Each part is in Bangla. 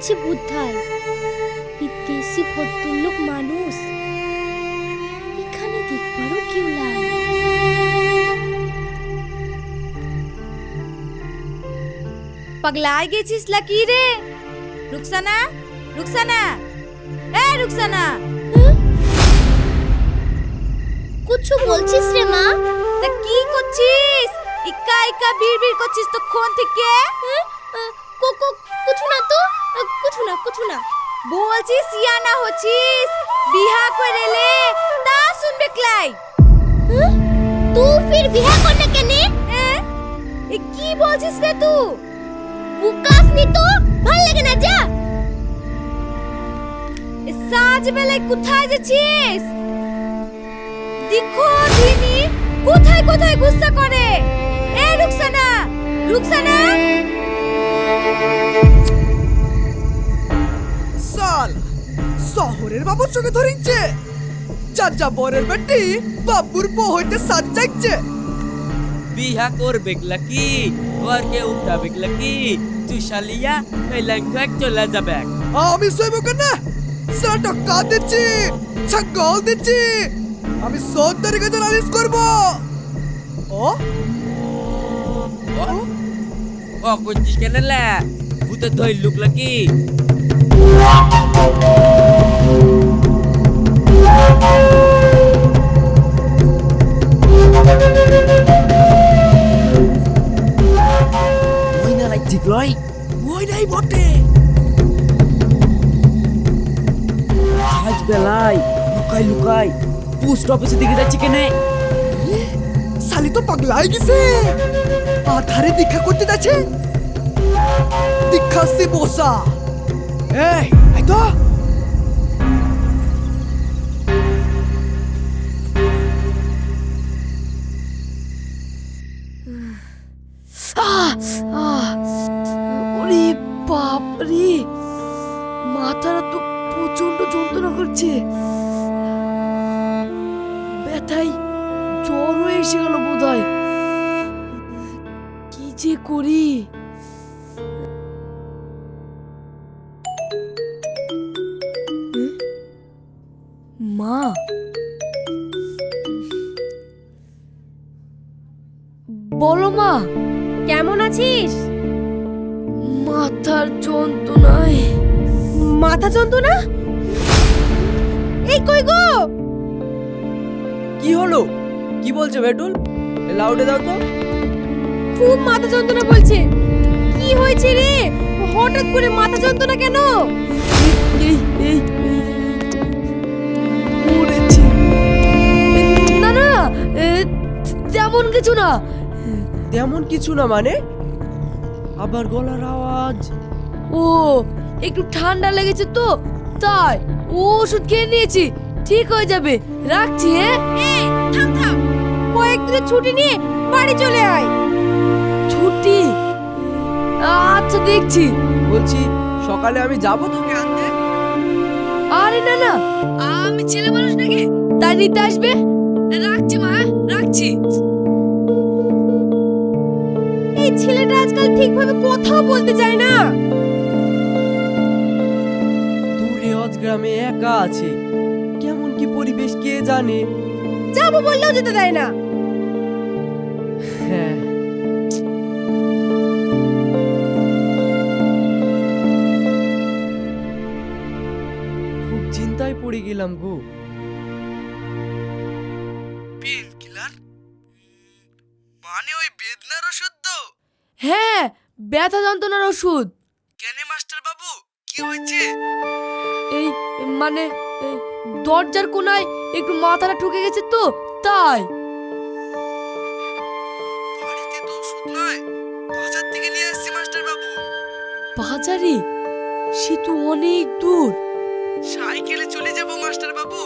হচ্ছে বুদ্ধায়। বিদেশি ভদ্রলোক মানুষ। এখানে দেখবারও কেউ নাই। পাগলায় গেছিস লাকি রে? রুকসানা রুকসানা। এ রুকসানা। কিছু বলছিস রে মা? তা কি করছিস? ইকা ইকা বিড়বিড় করছিস তো কোন থেকে কো কো কিছু না তো? কিছু না কিছু না বলছিস ইয়ানা হচ্ছিস? বিহা করে লে। তা শুনবে ক্লাই। তুই ফির বিয়া করনে কেনে? এ কি বলছিস রে তুই বুকাস নি তো? ভালো লাগে না যা। এ সাজ বেলায় কোথায় যাচ্ছিস? দেখো দিনি, কোথায় কোথায় গুস্সা করে? এ রুকসানা রুকসানা? শহরের বাবুর চোখে ধরিচ্ছে চাচা বরের বেটি বাবুর বউ হইতে সাজাইছে বিহা করবে কি ঘরকে উঠাবে কি তুই শালিয়া এক চলে যাবে আমি সইব কেন সেটা কা দিচ্ছি ছাগল দিচ্ছি আমি সব তারিখে নালিশ করব ও ও করছিস কেন লা ভূতে ধই লুক লাকি না ঠিক বেলায় লুকাই লুকাই পোস্ট অফিসে দিকে যাচ্ছি কেনে শালি তো পাগলাই গেছে আধারে দীক্ষা করতে যাচ্ছে দীক্ষা সে বসা এই আই তো ওরে বাপ মাথাটা তো প্রচণ্ড যন্ত্রণা করছে। ব্যথায় জ্বর এসে গেল বোধ হয় কি যে করি? বলো মা কেমন আছিস মাথার যন্ত্রণায় মাথা যন্ত্রণা এই কই গো কি হলো কি বলছে ভেটুল লাউডে দাও তো খুব মাথা যন্ত্রণা বলছে কি হয়েছে রে হঠাৎ করে মাথা যন্ত্রণা কেন এই এই না না এ, তেমন কিছু না তেমন কিছু না মানে? আবার গলার আওয়াজ। ও একটু ঠান্ডা লেগেছে তো তাই ও ওষুধ খেয়ে নিয়েছি ঠিক হয়ে যাবে। রাখছি হ্যাঁ থাম থাম। কয়েকদিনের ছুটি নিয়ে বাড়ি চলে আয়। ছুটি? আচ্ছা দেখছি। বলছি সকালে আমি যাব তোকে আনতে? আরে না না আমি ছেলে মানুষ নাকি তাই নিতে আসবে? রাখছি মা হ্যাঁ? রাখছি। এই ছেলেটা আজকাল ঠিকভাবে কথাও বলতে চায় না। দূরে অজ গ্রামে একা আছে। কেমন কি পরিবেশ কে জানে? যাব বললেও যেতে দেয় না। হ্যাঁ। খুব চিন্তায় পড়ে গেলাম গো। হ্যাঁ ব্যথা যন্ত্রণার ওষুধ। কেনে মাস্টার বাবু? কি হয়েছে? এই মানে দরজার কোনায় একটু মাথাটা ঠুকে গেছে তো তাই। বাড়িতে তো ওষুধ নয়। বাজার থেকে নিয়ে আসছি মাস্টার বাবু। বাজারে? সে তো অনেক দূর। সাইকেলে চলে যাব মাস্টার বাবু।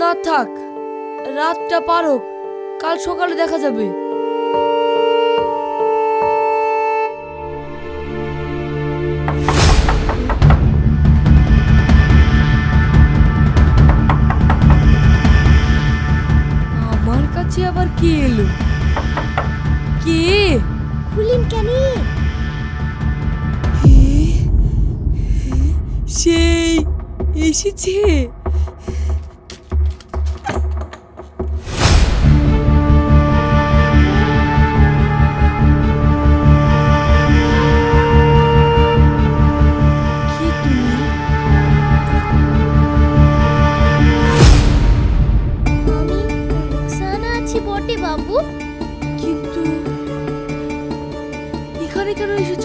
না থাক রাতটা পার হোক কাল সকালে দেখা যাবে। বটে বাবু। কিন্তু এখানে কেন এসেছ?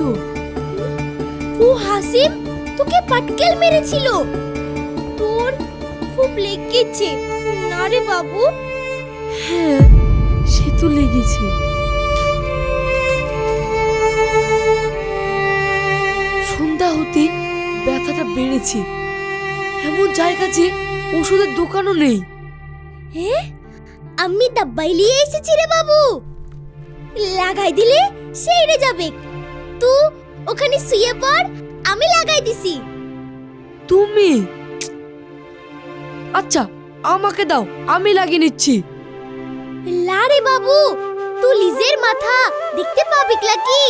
ও হাসিম তোকে পাটকেল মেরেছিল। লেগেছে। না রে বাবু। হ্যাঁ সে তো লেগেছে। সন্ধ্যা হতে ব্যথাটা বেড়েছে। এমন জায়গা যে ওষুধের দোকানও নেই। হ্যাঁ আমি ডাব্বাই নিয়ে এসেছি রে বাবু। লাগাই দিলে সেরে যাবে। তুই ওখানে শুয়ে পড় আমি লাগাই দিছি। তুমি? আচ্ছা আমাকে দাও আমি লাগিয়ে নিচ্ছি। লারে বাবু তুই লিজের মাথা দেখতে পাবি কি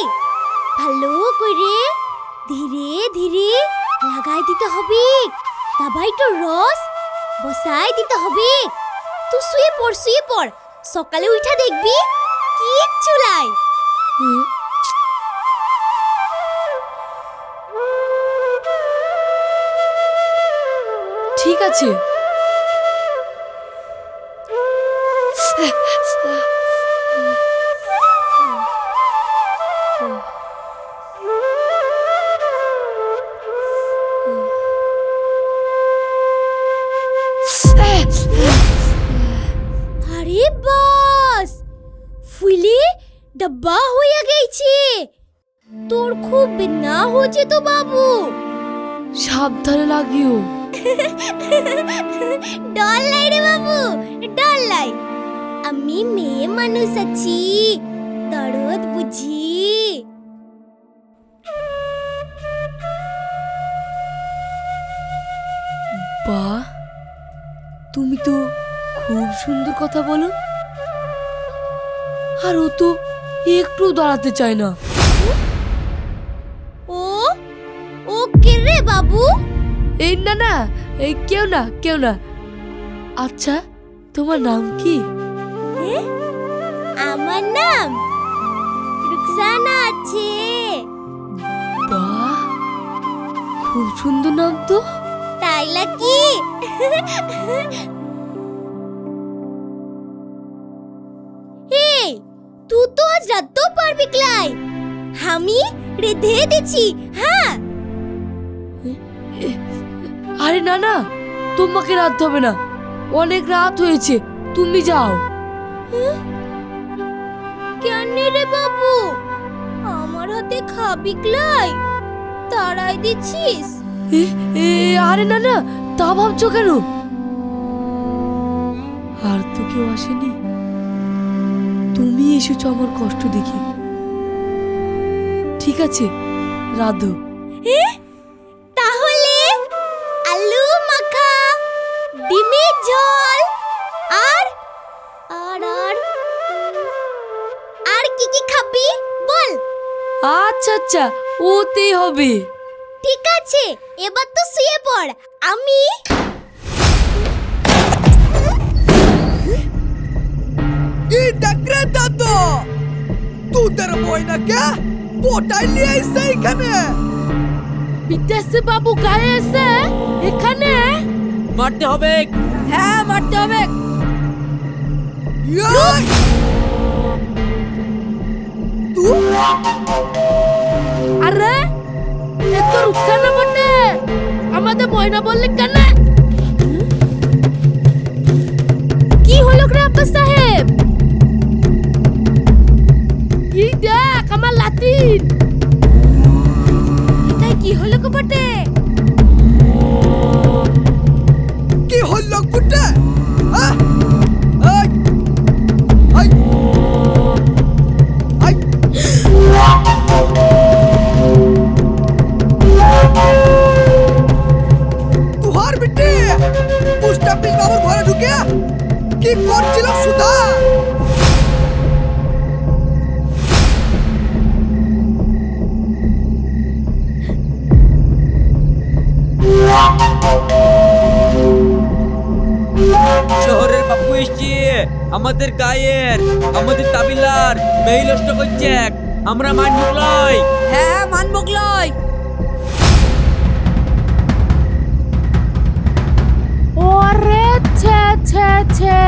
ভালো করে ধীরে ধীরে লাগাই দিতে হবে। তাবাই তো রস বসাই দিতে হবে। তুই শুয়ে পড় শুয়ে পড় সকালে উঠা দেখবি কিচ্ছু লাই হুম। ঠিক আছে। ফুলে ডাব্বা হইয়া গেছে তোর খুব বেদনা হচ্ছে তো বাবু। সাবধানে লাগিও। ডর লাই রে বাবু ডর লাই। আমি মেয়ে মানুষ আছি দরদ বুঝি। বাহ তুমি তো খুব সুন্দর কথা বলো। আর ও তো একটু দাঁড়াতে চায় না। ও? ও কে রে বাবু? এই না না এই কেউ না কেউ না। আচ্ছা তোমার নাম কি? আমার নাম রুকসানা আছে। বাহ খুব সুন্দর নাম তো। তাই নাকি? আজ রাতও ক্লাই আমি রেধে দিছি হ্যাঁ। আরে না না তোমাকে রাত হবে না। অনেক রাত হয়েছে তুমি যাও। কেন রে বাবু? আমার হাতে খাবি ক্লাই। তাড়াই দিচ্ছিস? আরে না না তা ভাবছ কেন? আর তো কেউ আসেনি। তুমি এসেছ আমার কষ্ট দেখে। ঠিক আছে রাধো। এ? তাহলে আলু মাখা ডিমের ঝোল আর আর আর আর কি কি খাবি? বল। আচ্ছা আচ্ছা ওতেই হবে। ঠিক আছে এবার তো শুয়ে পড়। আমি ডাকরে দাদো? তোদের বইনাকে পোটাই নিয়ে আইসে এখানে বিদ্যাসী বাবু গায়ে এসে এখানে? মারতে হবে। হ্যাঁ মারতে হবে। আরে এ তো রুকসানা বটে। আমাদের ময়না বললে কেন? কি হলো গ্রাপ্পা সাহেব? আমার লাতিন। তাই কি হলো বটে কি হলো কুটে আমাদের গায়ের আমাদের তাবিলার মেই নষ্ট করছে। আমরা মানব লয় হ্যাঁ মান লয় ওরে ছে ছে ছে।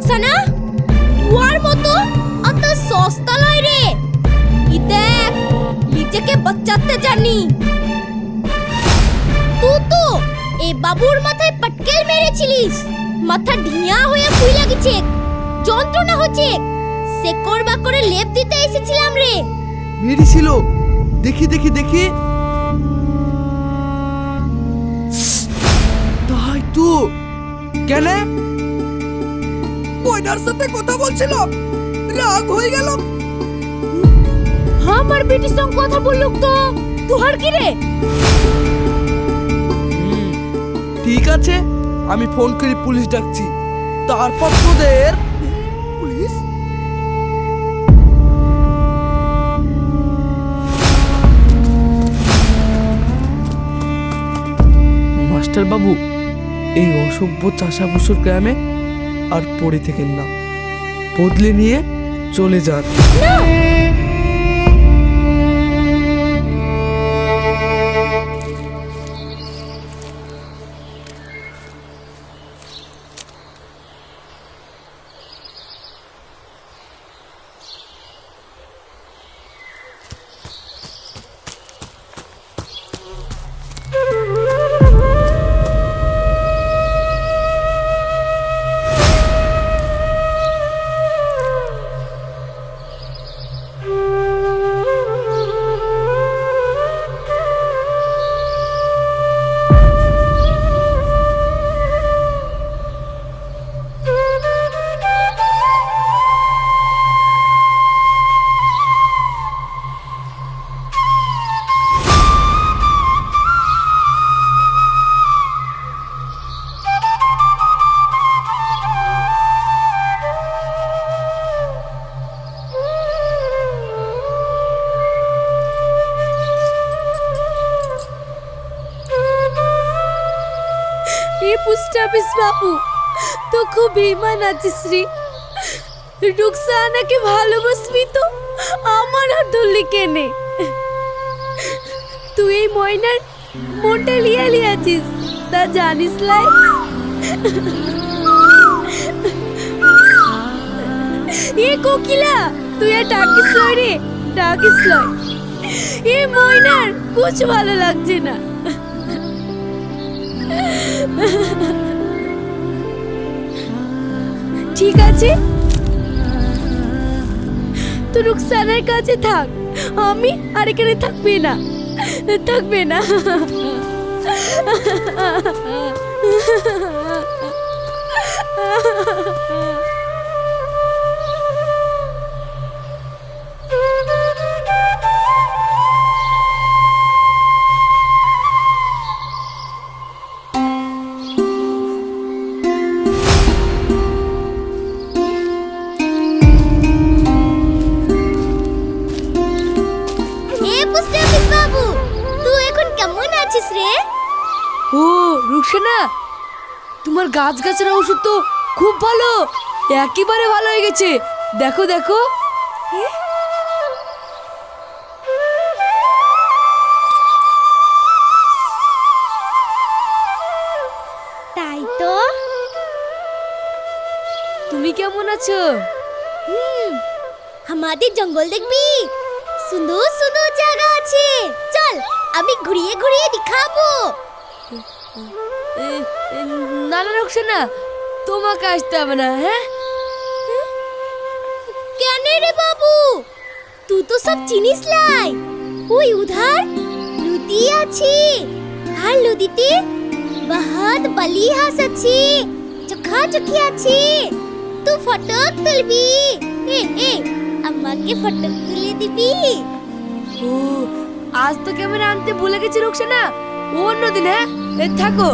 রুকসানা তুয়ার মতো অত সস্তা লয় রে। ই দেখ, নিজেকে বাঁচাতে জানি। তুই তো এই বাবুর মাথায় পটকেল মেরেছিলিস। মাথা ঢিয়া হয়ে ফুইলা গেছে যন্ত্রণা হচ্ছে। সেকর বাকরে লেপ দিতে এসেছিলাম রে। মেরেছিল। দেখি দেখি দেখি। তাই তো। কেন? ওইটার সাথে কথা বলছিলাম রাগ হয়ে গেল। আমার বেটির সঙ্গে কথা বললুক তো। তুহার কি রে? ঠিক আছে আমি ফোন করে পুলিশ ডাকছি। তারপর তোদের পুলিশ? মাস্টার বাবু এই অসভ্য চাষাভুষোর গ্রামে আর পড়ে থেকেন না। বদলে নিয়ে চলে যান। বাবু তো খুব বেমান আছিস রে। রুকসানাকে ভালোবাসবি তো? আমার হাত ধরলি কেনে? তুই এই ময়নার মনটা লিয়া লিয়াছিস তা জানিস লাই? এ কোকিলা, তুই আর ডাকিস রে, ডাকিস এ ময়নার, কুছ ভালো লাগছে না। ঠিক আছে? তো রুকসানার কাছে থাক। আমি আর এখানে থাকবে না। থাকবে না। ও রুকসানা তোমার গাছ গাছের ওষুধ তো খুব ভালো একেবারে ভালো হয়ে গেছে। দেখো দেখো। তাই তো। তুমি কেমন আছো? হুম আমাদের জঙ্গল দেখবি। সুন্দর সুন্দর জায়গা আছে। চল আমি ঘুরিয়ে ঘুরিয়ে দেখাবো। না না রুকসানা তোমাকে আসতে হবে না হ্যাঁ? কেন রে বাবু? তুই তো সব চিনিস লাই। ওই উধার নদী আছে। আর নদীতে বহুত বালি হাঁস আছে চোখা চোখি আছে। তুই ফটো তুলবি। এ এ আমাকে ফটো তুলে দিবি। ও আজ তো ক্যামেরা আনতে ভুলে গেছি রুকসানা। অন্যদিন হ্যাঁ? এ, থাকো।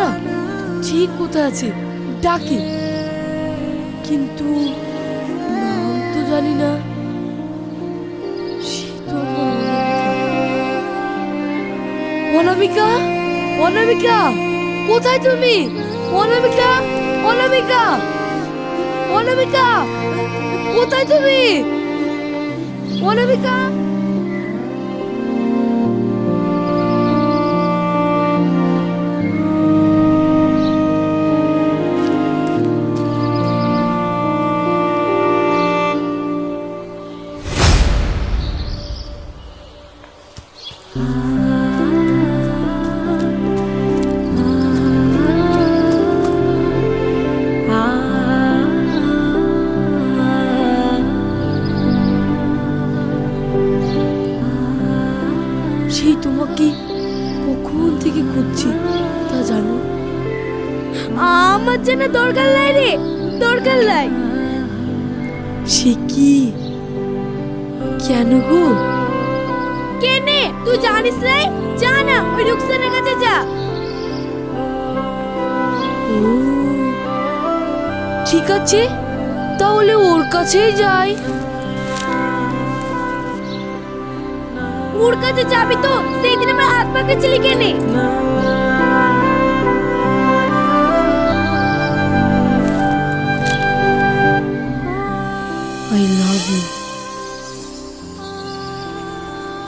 না ঠিক কোথায় আছে? ডাকি। কিন্তু তো জানি না। অনামিকা অনামিকা, কোথায় তুমি? অনামিকা অনামিকা অনামিকা, কোথায় তুমি? অনামিকা! সেই ঠিক আছে তাহলে ওর কাছেই যাই। ওর কাছে যাবি তো? সেই দিন আমার হাত পাকেছিলি কেনে? আই লাভ ইউ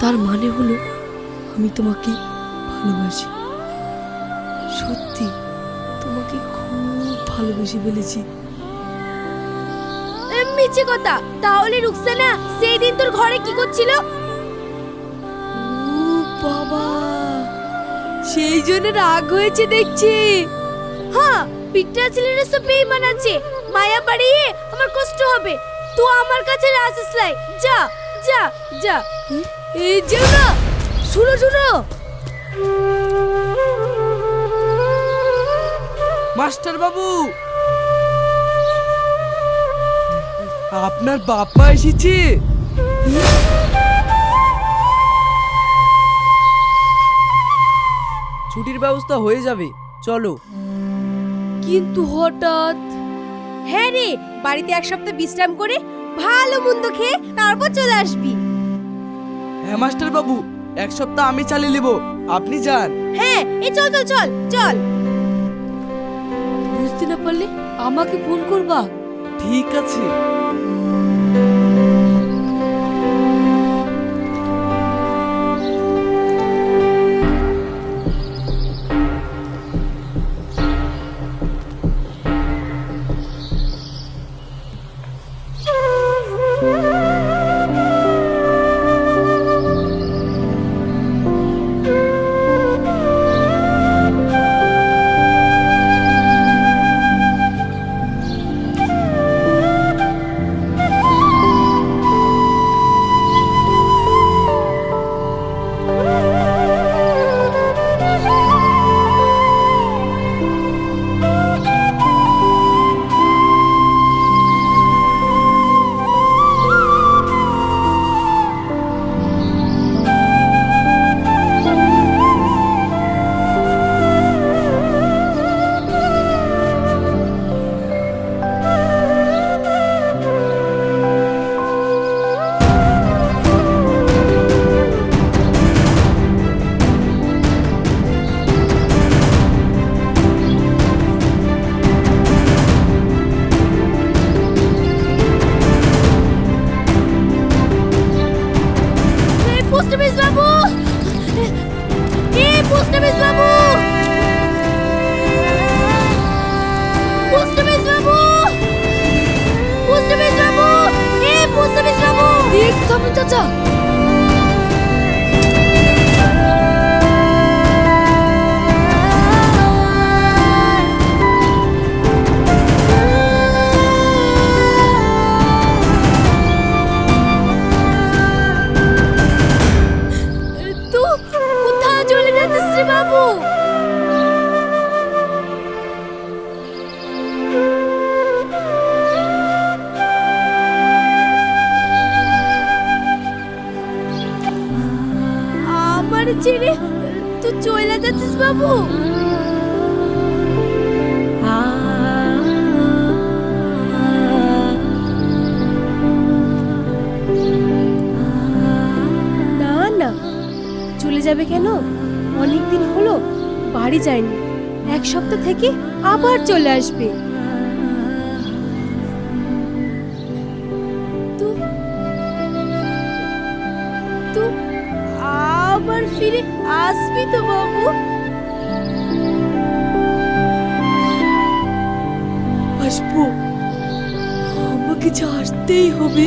তার মানে হলো আমি তোমাকে ভালোবাসি। সত্যি তোমাকে খুব ভালোবেসে ফেলেছি। মিছে কথা? তাহলে রুকসানা সেই দিন তোর ঘরে কি করছিল? বাবা সেই জন্য রাগ হয়েছে দেখছি। হ্যাঁ ছেলেরা সব বেইমান আছে। মায়া বাড়িয়ে আমার কষ্ট হবে। তুই আমার কাছে আসিস লাই যা যা যা। এই যেও না শুনো শুনো। মাস্টার বাবু আপনার বাপ মা এসেছে। ছুটির ব্যবস্থা হয়ে যাবে চলো। কিন্তু হঠাৎ হ্যাঁ রে বাড়িতে এক সপ্তাহ বিশ্রাম করে ভালো মন্দ খেয়ে তারপর চলে আসবি। হ্যাঁ মাস্টার বাবু এক সপ্তাহ আমি চালিয়ে নেব। আপনি যান। হ্যাঁ এই চল চল চল চল। বুঝতে না পারলে আমাকে ফোন করবা। ঠিক আছে। বাবু! কে পোস্টমিস বাবু? পোস্টমিস বাবু? পোস্টমিস বাবু? কে পোস্টমিস বাবু? দেখ চাচা। ছেড়ে তুই চলে যাচ্ছিস বাবু। না না। চলে যাবে কেন? অনেক দিন হলো, বাড়ি যায়নি। এক সপ্তাহ থেকে আবার চলে আসবে। আসবি তো বাবু। আসব। আমাকে ছাড়তেই হবে।